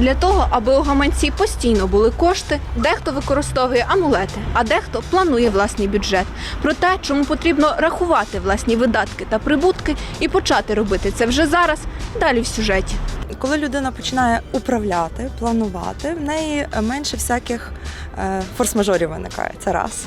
Для того, аби у гаманці постійно були кошти, дехто використовує амулети, а дехто планує власний бюджет. Про те, чому потрібно рахувати власні видатки та прибутки і почати робити це вже зараз, далі в сюжеті. Коли людина починає управляти, планувати, в неї менше всяких е, форс-мажорів виникає. Це раз.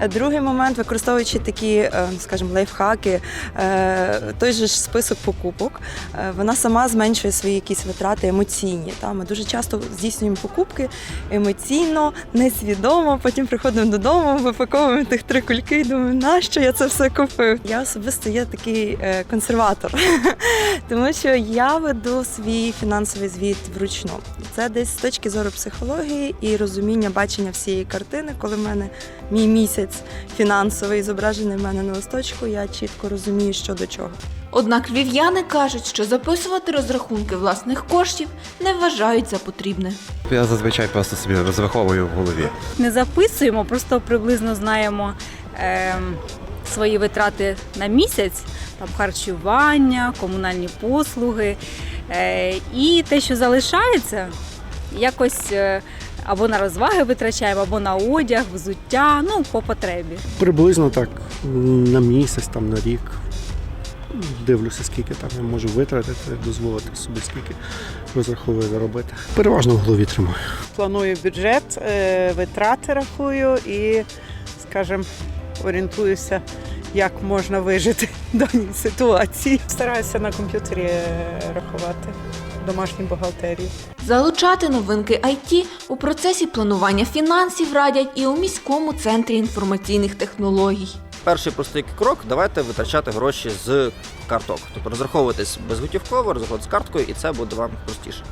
Е, Другий момент, використовуючи такі, е, скажімо, лайфхаки, е, той же ж список покупок, е, вона сама зменшує свої якісь витрати емоційні. Ми дуже часто здійснюємо покупки емоційно, несвідомо. Потім приходимо додому, випаковуємо тих три кульки і думаємо, нащо я це все купив? Я особисто є такий е, консерватор. Тому що я веду свій фінансовий звіт вручну. Це десь з точки зору психології і розуміння бачення всієї картини, коли в мене мій місяць фінансовий зображений в мене на листочку, я чітко розумію, що до чого. Однак львів'яни кажуть, що записувати розрахунки власних коштів не вважають за потрібне. Я зазвичай просто собі розраховую в голові. не записуємо, просто приблизно знаємо е, свої витрати на місяць, там харчування, комунальні послуги. Е, і те, що залишається, якось е, або на розваги витрачаємо, або на одяг, взуття, ну, по потребі. Приблизно так на місяць, там на рік. Дивлюся, скільки там я можу витратити, дозволити собі скільки розраховую заробити. Переважно в голові тримаю. планую бюджет, е, витрати рахую і, скажімо, орієнтуюся, як можна вижити в даній ситуації. Стараюся на комп'ютері е, рахувати домашню бухгалтерію. Залучати новинки IT у процесі планування фінансів радять і у міському центрі інформаційних технологій. Перший простий крок давайте витрачати гроші з карток. Тобто розраховуватись безготівково, розраховуватись карткою, і це буде вам простіше.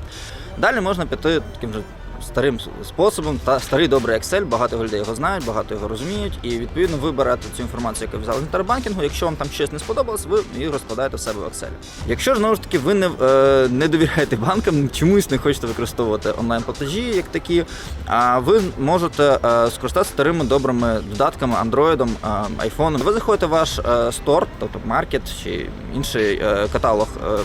Далі можна піти таким же старим способом, та старий добрий Excel, багато людей його знають, багато його розуміють, і відповідно ви берете цю інформацію, яку взяли з інтербанкінгу. Якщо вам там щось не сподобалось, ви її розкладаєте в себе в Excel. Якщо ж знову ж таки ви не, е, не довіряєте банкам, чомусь не хочете використовувати онлайн-платежі як такі, а ви можете е, скористатися старими добрими додатками Android, е, iPhone. Ви заходите в ваш е, стор, тобто маркет чи інший е, каталог. е,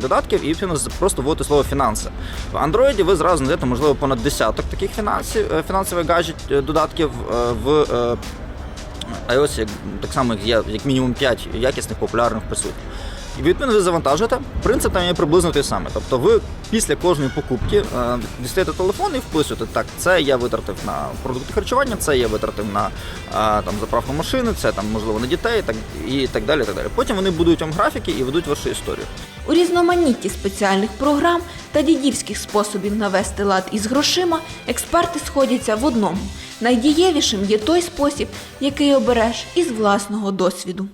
Додатків і просто вводити слово фінанси. В Android ви зразу знайдете, можливо, понад десяток таких фінансів, е, фінансових гаджет е, додатків е, в iOS, так само як мінімум 5 якісних популярних присутніх. І відповідно ви завантажуєте. Принцип там є приблизно той самий. Тобто ви після кожної покупки е, дістаєте телефон і вписуєте, так, це я витратив на продукти харчування, це я витратив на е, там, заправку машини, це там, можливо, на дітей так, і так далі. так далі. Потім вони будують вам графіки і ведуть вашу історію. У різноманітті спеціальних програм та дідівських способів навести лад із грошима експерти сходяться в одному. Найдієвішим є той спосіб, який обереш із власного досвіду.